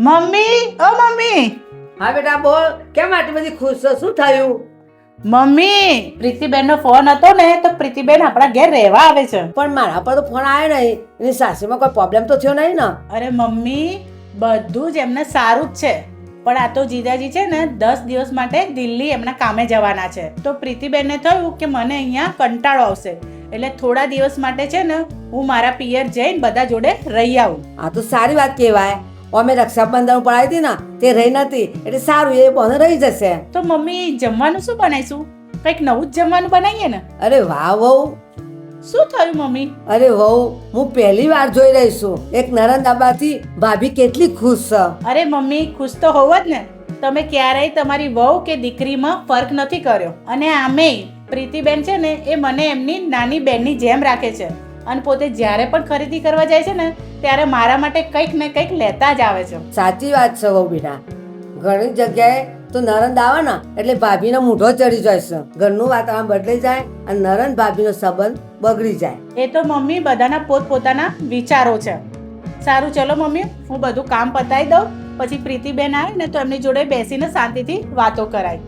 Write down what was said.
Mummy ઓ mummy. હા બેટા બોલ કેમ આટલી બધી ખુશ છો? શું થયું? મમ્મી પ્રીતિબેનનો ફોન હતો ને તો પ્રીતિબેન આપણા ઘેર રહેવા આવે છે. પણ મારા પર તો ફોન આવ્યો નહીં. એની સાસરીમાં કોઈ પ્રોબ્લેમ તો થયો નહીં ને? અરે મમ્મી બધું જ એમને સારું જ છે. પણ આ તો જીજાજી છે ને દસ દિવસ માટે દિલ્હી એમના કામે જવાના છે. તો પ્રીતિબેનને થયું કે મને અહીંયા કંટાળો આવશે. એટલે થોડા દિવસ માટે છે ને હું મારા પિયર જઈને બધા જોડે રહી આવું. આ તો સારી વાત કહેવાય. અમે રક્ષાબંધન ઉપર આવી હતી ને તે રહી નથી એટલે સારું એ બને રહી જશે. તો મમ્મી જમવાનું શું બનાવીશું? કંઈક નવું જ જમવાનું બનાવીએ ને? અરે વાહ વહુ. શું થયું મમ્મી? અરે વહુ હું પહેલી વાર જોઈ રહી છું. એક નરંદાબાથી ભાભી કેટલી ખુશ છે. અરે મમ્મી ખુશ તો હોવ જ ને. તમે ક્યારેય તમારી વહુ કે દીકરીમાં ફર્ક નથી કર્યો. અને આમેય પ્રીતિબેન છે ને એ મને એમની નાની બેનની જેમ રાખે છે. અને પોતે જ્યારે પણ ખરીદી કરવા જાય છે ને ત્યારે મારા માટે કંઈક ને કંઈક લેતા જ આવે છે. સાચી વાત છે બેટા ઘણી જગ્યાએ તો નરંદ આવે ને એટલે ભાભીનો મૂઢો ચડી જાય છે. ઘરનું વાતાવરણ બદલાઈ જાય અને નરંદ ભાભીનો સંબંધ બગડી જાય. એ તો મમ્મી બધાના પોતપોતાના વિચારો છે. સારું ચલો મમ્મી હું બધું કામ પતાવી દઉં પછી પ્રીતિબેન આવે ને તો એમની જોડે બેસીને શાંતિથી વાતો કરાય.